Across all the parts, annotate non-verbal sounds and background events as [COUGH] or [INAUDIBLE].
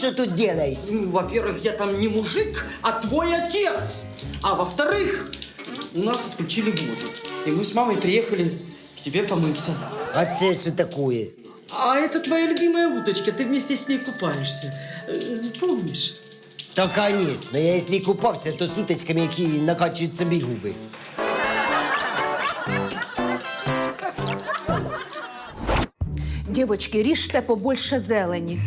Це ти що тут делаєш? Ну, Во-первых, я там не мужик, а твой отец. А во-вторых, у нас отключили воду. И мы с мамой приехали к тебе помыться. А це що таке? А это твоя любимая уточка, ты вместе с ней купаешься. Э, Помнишь? Та, звісно, я якщо і купався, то з уточками, які накачують собі губи. Девочки, режьте побольше зелени.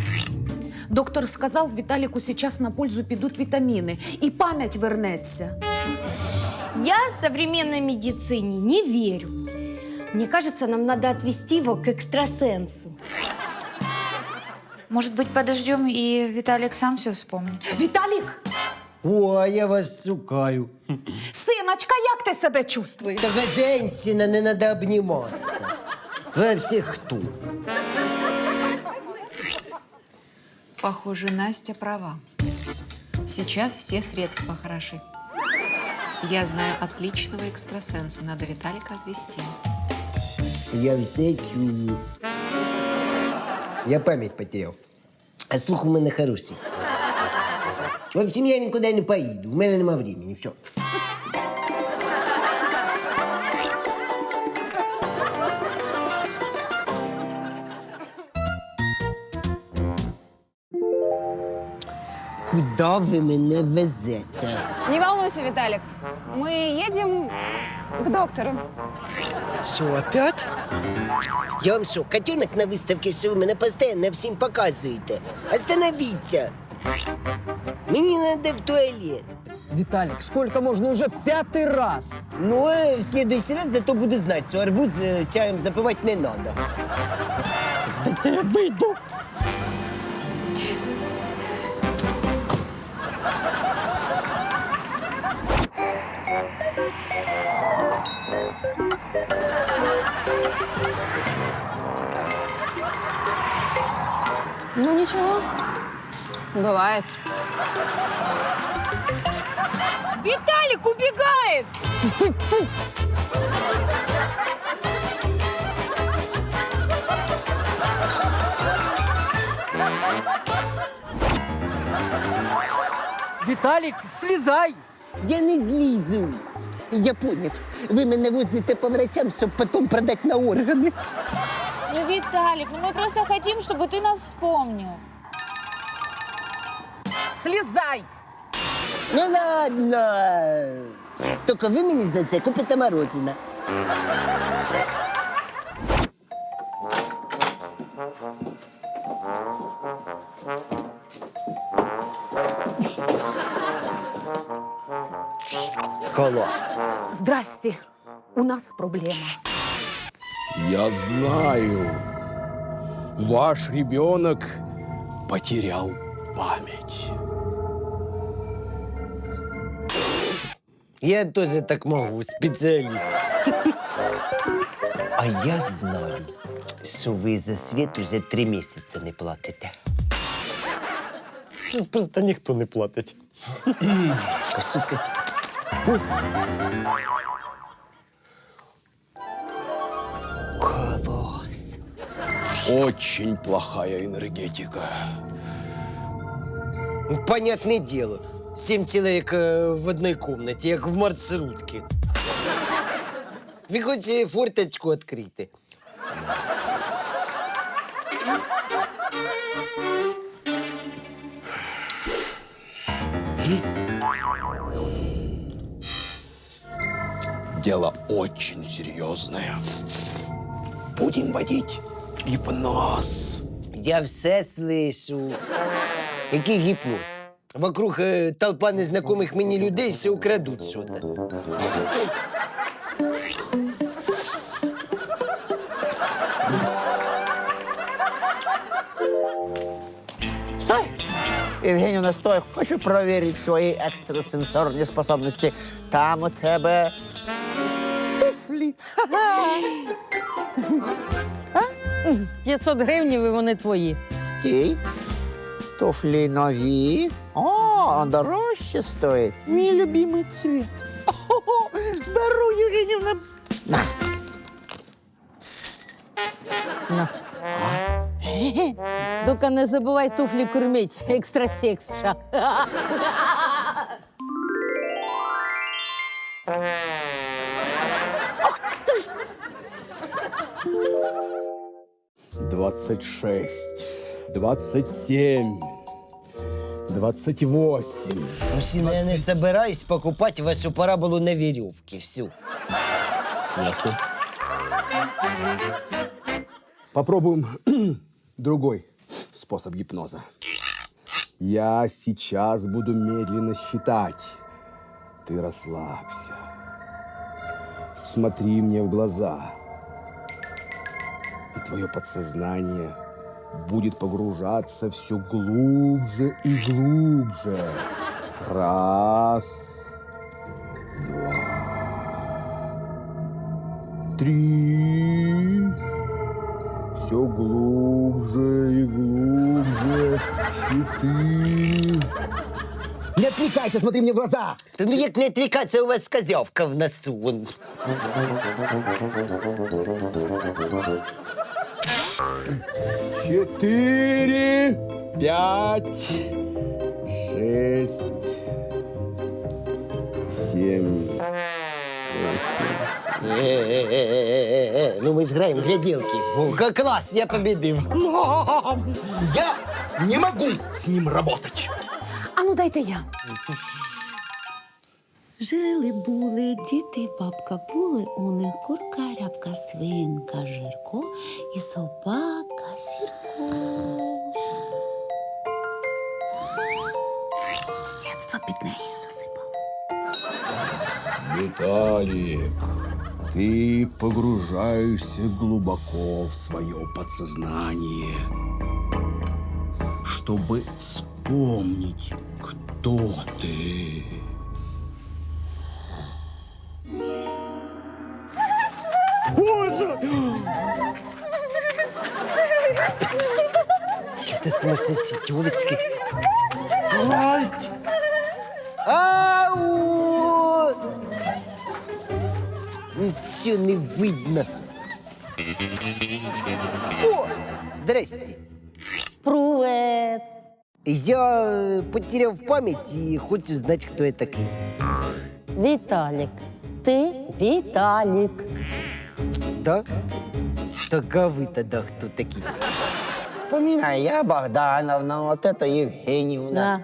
Доктор сказал, Виталику сейчас на пользу підуть витамины, и память вернется. Я современной медицине не верю. Мне кажется, нам надо отвести его к экстрасенсу. Может быть, подождем, и Виталик сам все вспомнит? Виталик, О, а я вас шукаю. сыночка, як ти себе чувствуєш? Та ви женщина, не треба обніматися. Ви всі хто? Похоже, Настя права. Сейчас все средства хороши. Я знаю отличного экстрасенса. Надо Виталика отвезти. Я все чую. Я пам'ять потеряв. А слух у мене хороший. В общем, я нікуди не поїду. У мене нема времени. Все. Куда ви мене везете? Не волнуйся, Виталик. Мы едем к доктору. Що, опять? Я вам що, котенок на виставці, що ви мене постійно всім показуєте? Остановіться! Мені треба в туалет. Виталик, сколько можно уже пятый раз? Ну, а в следующий раз зато буду знати, що арбуз е, чаєм запивати не треба. Да я выйду. Ну ничего, бывает. Виталик убегает! Виталик, слезай! Я не злізу. Я поняв. Ви мене возите по врачам, щоб потім продати на органи. Ну, Виталик, ну мы просто хотим, чтобы ты нас вспомнил. Слезай! Ну ладно. Тільки ви мені за це купите морозина. Клас. Здрасте, у нас проблема. Я знаю, ваш ребенок потерял память. Я теж так можу, спеціаліст. А я знаю, що ви за світ уже три місяці не платите. Сейчас просто никто не платить. А що це? Клас. Очень плохая энергетика. Ну, Понятне діло. Сім чоловік е, в одній кімнаті, як в маршрутці. Ви хоч е, форточку відкрити. Дело очень серьезное. Будем водить гипноз. Я все слышу. Який гіпноз? Вокруг е, толпа незнайомих мені людей ще украдуть щось. Стой! Евгеньевна, стой. Хочу проверить свои экстрасенсорные способности. Там у тебе пошли. 500 гривнів і вони твої. Стій. Туфлі нові. О, дорожче стоїть. Мій любимий цвіт. О, Дару, Євгенівна. На. На. Тільки не забувай туфлі кормить. Екстрасекс. 26, 27, 28. Мужчина, я не собираюсь покупать вашу параболу на веревке всю. Ясно. Попробуем [CLEARS THROAT] другой способ гипноза. Я сейчас буду медленно считать. Ты расслабься. Смотри мне в глаза. И твое подсознание будет погружаться все глубже и глубже. Раз, три. Все глубже и глубже. Четыре. Не отвлекайся, смотри мне в глаза. Та ну як не відвлікатися, у вас козявка в носу. Вон. Четыре, пять, шесть, семь. Е-е-е-е-е. Ну, зграємо в гляделки. О, ка- клас, я победив. Я не могу с ним работать. А ну дайте я. Жили були діти, бабка були, у них курка, рябка, свинка, жирко і собака сірко. З дитинства під неї засипав. Виталик, ты погружаешься глубоко в свое подсознание, чтобы вспомнить, кто ты. Це сумасшедші тюлечки. Ау! Нічого не видно. О! Здрасте. Привет. Я потерял память и хочу знать, кто я такой. Віталік. Ти Віталік. Да? Так а вы тогда кто такие? Вспоминай, я Богдановна, вот это Евгеньевна. На.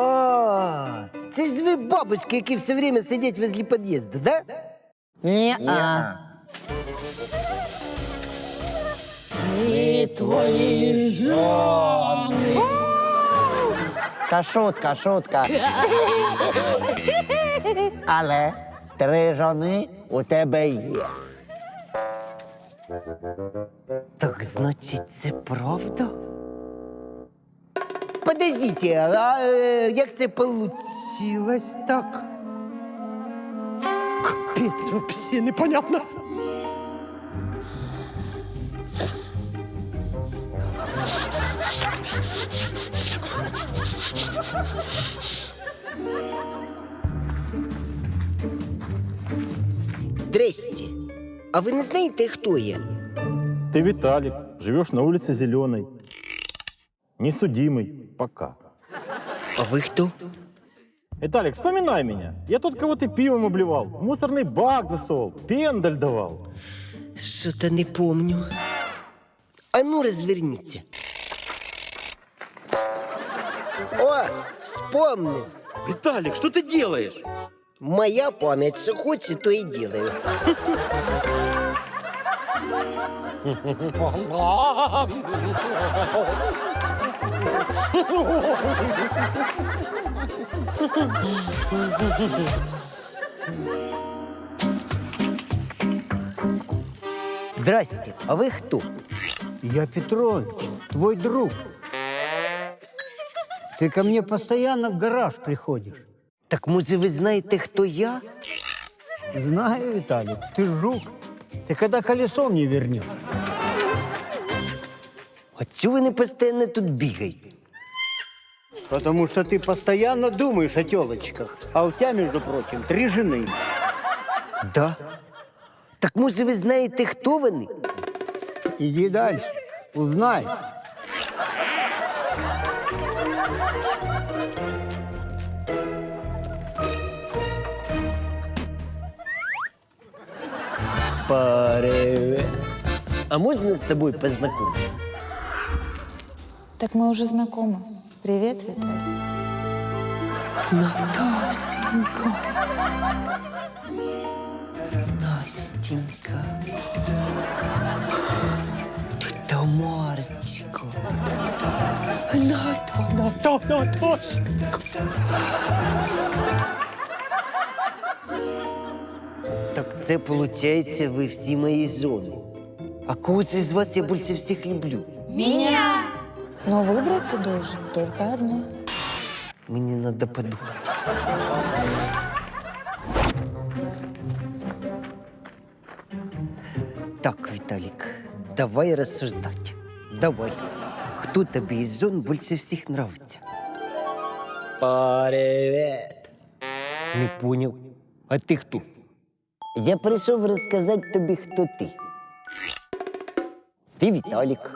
А, це ж ви бабушки, які все время сидять возле під'їзду, да? Ні-а. Ми твої жони. Та шутка, шутка. [LAUGHS] Але три жони у тебе є. Так значить, це правда? Подождите, а як це получилось так? Капець, вообще непонятно. А ви не знаєте, хто я? Ты Виталик, живешь на улице Зеленой. Несудимый. Пока. А ви хто? Виталик, вспоминай меня. Я тут кого-то пивом обливал, в мусорный бак засовывал, пендаль давал. Що-то не помню. А ну, розверніться. О, вспомнив. Виталик, что ты делаешь? Моя память, що хоче, то і делаю. Здрасте, а ви хто? Я Петрович, твой друг. Ты ко мне постоянно в гараж приходишь. Так може ви знаєте, хто я? Знаю, Виталик, ты жук. Ты когда колесо мне вернешь? А чого не постійно тут бігають? Потому що ти постійно думаєш о телочках. А у тебя, между прочим, три жени. Да? Так може ви знаєте, хто вони? Іди далі, узнай. Привет. А можно с тобой познакомиться? Так мы уже знакомы. Привет, Виталик. Наташенька. Настенька. Ты Тамарочка. Ната, Ната, Наташенька. Це, виходить, ви всі мої зони. А кого це з вас я більше всіх люблю? Но выбрать ты должен только одну. Мені треба подумати. Так, Віталік, давай розсуждати. Давай. Хто тобі із зон більше всіх нравиться? Привет. Не поняв. А ти хто? Я прийшов розказати тобі, хто ти. Ти Віталік.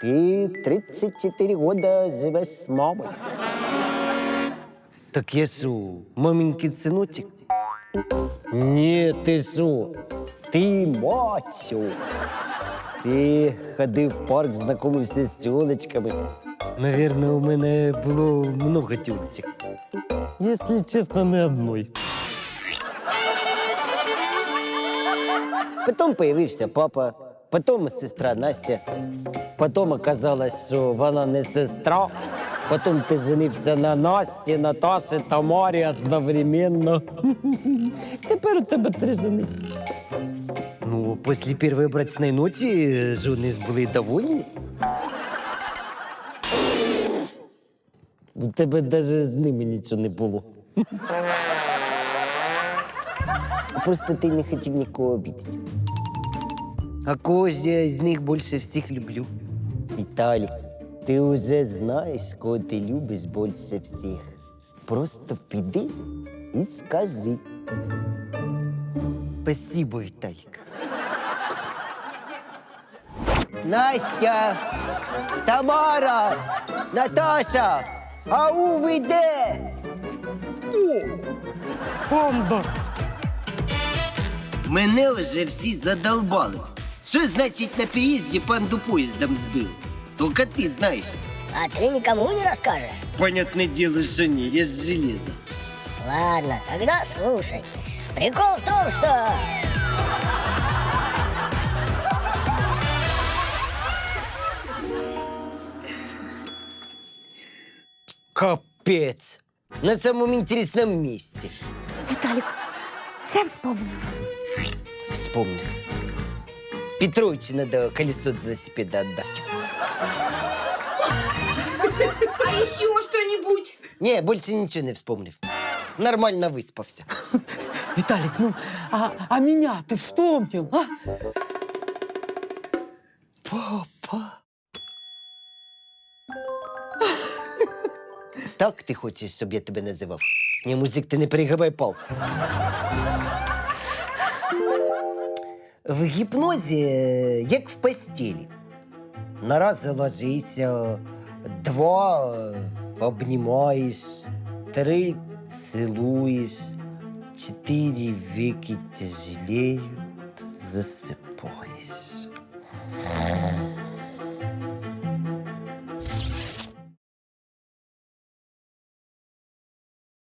Ти 34 года живеш з мамою. Так я що, маменький синочек? Ні, ти що? Ти мачо. Ти ходив в парк, знайомився з тілочками. Наверное, у мене було много тілочок. Якщо чесно, не одной. Потім появився папа, потім сестра Настя. Потім оказалось, що вона не сестра. Потім ти женився на Насті, Наташі, Тамарі одновременно. [LAUGHS] Тепер у тебе три жени. Ну, після першої брачної ночі жони були довольні. У тебе навіть з ними нічого не було. [LAUGHS] Просто ти не хотів нікого обідати. А кого я з них більше всіх люблю? Віталік, ти вже знаєш, кого ти любиш більше всіх. Просто піди і скажи. Спасибо, Віталік. Настя, Тамара, Наташа, ау, ви де? О, бомба! Мене вже всі задолбали. Що значить на переїзді панду поїздом збив? Только ти знаєш. А ты никому не расскажешь? Понятное дело, что не, я с железа. Ладно, тогда слушай. Прикол в том, что... Капец! На самом интересном месте. Виталик, все вспомнил. Вспомнил. Петровичу надо колесо велосипеда отдать. А еще что-нибудь? Не, больше ничего не вспомнил. Нормально выспался. [LAUGHS] Виталик, ну, а, а меня ты вспомнил, а? Папа. Так ти хочеш, щоб я тебе називав? Ні, музик, ти не перегибай палку. В гіпнозі, як в постілі. Наразі ложися, два обнімаєш, три цілуєш, чотири віки тяжелеють, засипаєш.